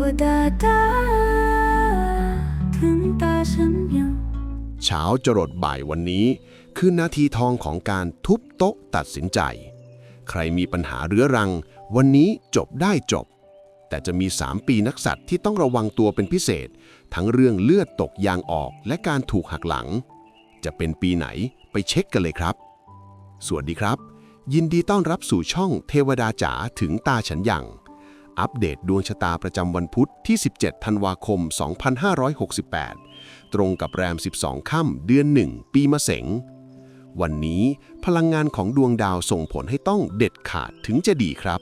วดาตาถึงตาฉันยังเช้าจรดบ่ายวันนี้ คือนาทีทองของการทุบโต๊ะตัดสินใจ ใครมีปัญหาเรื้อรัง วันนี้จบได้จบ แต่จะมี 3 ปีนักสัตว์ที่ต้องระวังตัวเป็นพิเศษ ทั้งเรื่องเลือดตกยางออกและการถูกหักหลัง จะเป็นปีไหนไปเช็คกันเลยครับ สวัสดีครับ ยินดีต้อนรับสู่ช่องเทวดาจ๋าถึงตาฉันยัง อัปเดตดวงชะตาประจำวันพุธที่ 17 ธันวาคม 2568 ตรงกับแรม 12 ค่ำเดือน 1 ปีมะเสง วันนี้พลังงานของดวงดาวส่งผลให้ต้องเด็ดขาดถึงจะดีครับ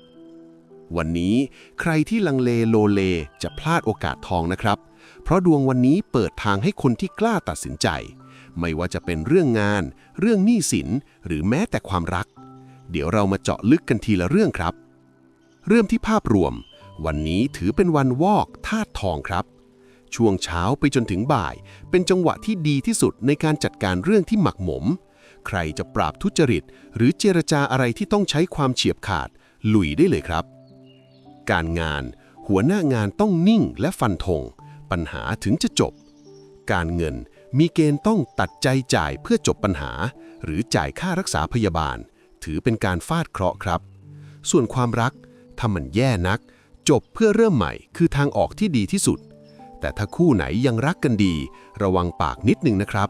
วันนี้ใครที่ลังเลโลเลจะพลาดโอกาสทองนะครับ เพราะดวงวันนี้เปิดทางให้คนที่กล้าตัดสินใจ ไม่ว่าจะเป็นเรื่องงาน เรื่องหนี้สิน หรือแม้แต่ความรัก เดี๋ยวเรามาเจาะลึกกันทีละเรื่องครับ เริ่มที่ภาพรวม วันนี้ถือเป็นวันวอกธาตุทองครับ ช่วงเช้าไปจนถึงบ่าย เป็นจังหวะที่ดีที่สุดในการจัดการเรื่องที่หมักหมม ใครจะปราบทุจริต หรือเจรจาอะไรที่ต้องใช้ความเฉียบขาด ลุยได้เลยครับ การงาน หัวหน้างานต้องนิ่งและฟันธงปัญหาถึงจะจบ การเงินมีเกณฑ์ต้องตัดใจจ่ายเพื่อจบปัญหา หรือจ่ายค่ารักษาพยาบาล ถือเป็นการฟาดเคราะห์ครับ ส่วนความรัก ถ้ามันแย่นัก จบเพื่อเริ่มใหม่คือทางออกที่ดีที่สุด แต่ถ้าคู่ไหนยังรักกันดี ระวังปากนิดนึงนะครับ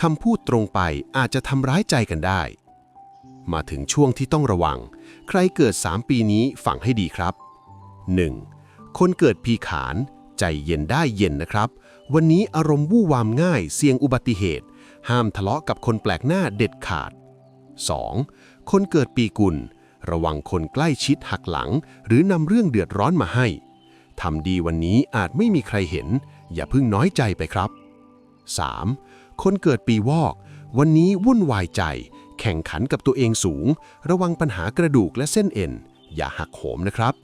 คำพูดตรงไปอาจจะทำร้ายใจกันได้ มาถึงช่วงที่ต้องระวัง ใครเกิด 3 ปีนี้ฟังให้ดีครับ 1. คนเกิดปีขาน ใจเย็นได้เย็นนะครับ วันนี้อารมณ์วู่วามง่าย เสี่ยงอุบัติเหตุ ห้ามทะเลาะกับคนแปลกหน้าเด็ดขาด 2. คนเกิดปีกุล ระวังคนใกล้ชิดหักหลัง หรือนำเรื่องเดือดร้อนมาให้ทำดีวันนี้อาจไม่มีใครเห็น อย่าเพิ่งน้อยใจไปครับ 3. คนเกิดปีวอก วันนี้วุ่นวายใจ แข่งขันกับตัวเองสูง ระวังปัญหากระดูกและเส้นเอ็น อย่าหักโหมนะครับ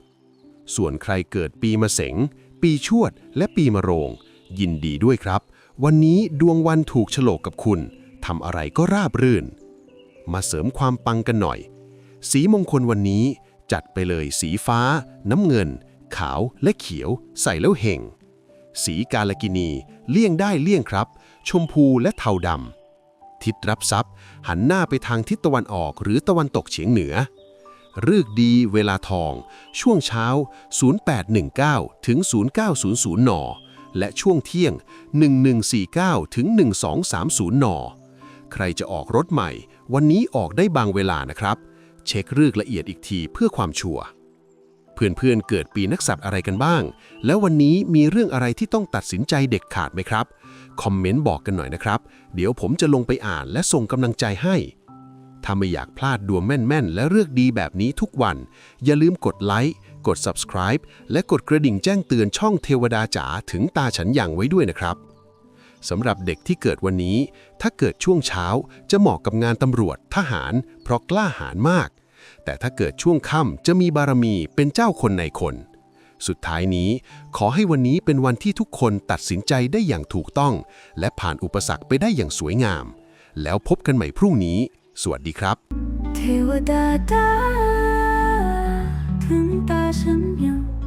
ส่วนใครเกิดปีมะเสง ปีชวด และปีมะโรง ยินดีด้วยครับ วันนี้ดวงวันถูกโฉลกกับคุณทำอะไรก็ราบรื่น มาเสริมความปังกันหน่อย สีมงคลวันนี้จัดไปเลยสีฟ้า น้ำเงิน ขาวและเขียว ใส่แล้วเห่ง สีกาลกินี เลี่ยงได้เลี่ยงครับ ชมพูและเทาดำทิศรับทรัพย์ หันหน้าไปทางทิศตะวันออกหรือตะวันตกเฉียงเหนือฤกษ์ดีเวลาทอง ช่วงเช้า 0819 ถึง 0900 น และช่วงเที่ยง 1149 ถึง 1230 น ใครจะออกรถใหม่ วันนี้ออกได้บางเวลานะครับ เช็คฤกษ์ละเอียดอีกทีเพื่อความชัวร์เพื่อนๆเกิดปีนักสัตว์อะไรกันบ้าง แล้ววันนี้มีเรื่องอะไรที่ต้องตัดสินใจเด็ดขาดไหมครับ คอมเมนต์บอกกันหน่อยนะครับ เดี๋ยวผมจะลงไปอ่านและส่งกำลังใจให้ ถ้าไม่อยากพลาดดวงแม่นๆ และเลือกดีแบบนี้ทุกวัน อย่าลืมกดไลค์กด subscribe และกดกระดิ่งแจ้งเตือนช่องเทวดาจ๋าถึงตาฉันอย่างไว้ด้วยนะครับสำหรับเด็กที่เกิดวันนี้ ถ้าเกิดช่วงเช้าจะเหมาะกับงานตำรวจทหาร เพราะกล้าหาญมาก แต่ถ้าเกิดช่วงค่ำจะมีบารมีเป็นเจ้าคนในคน สุดท้ายนี้ขอให้วันนี้เป็นวันที่ทุกคนตัดสินใจได้อย่างถูกต้อง และผ่านอุปสรรคไปได้อย่างสวยงาม แล้วพบกันใหม่พรุ่งนี้ สวัสดีครับ เทวดาตาถึงตาฉันยัง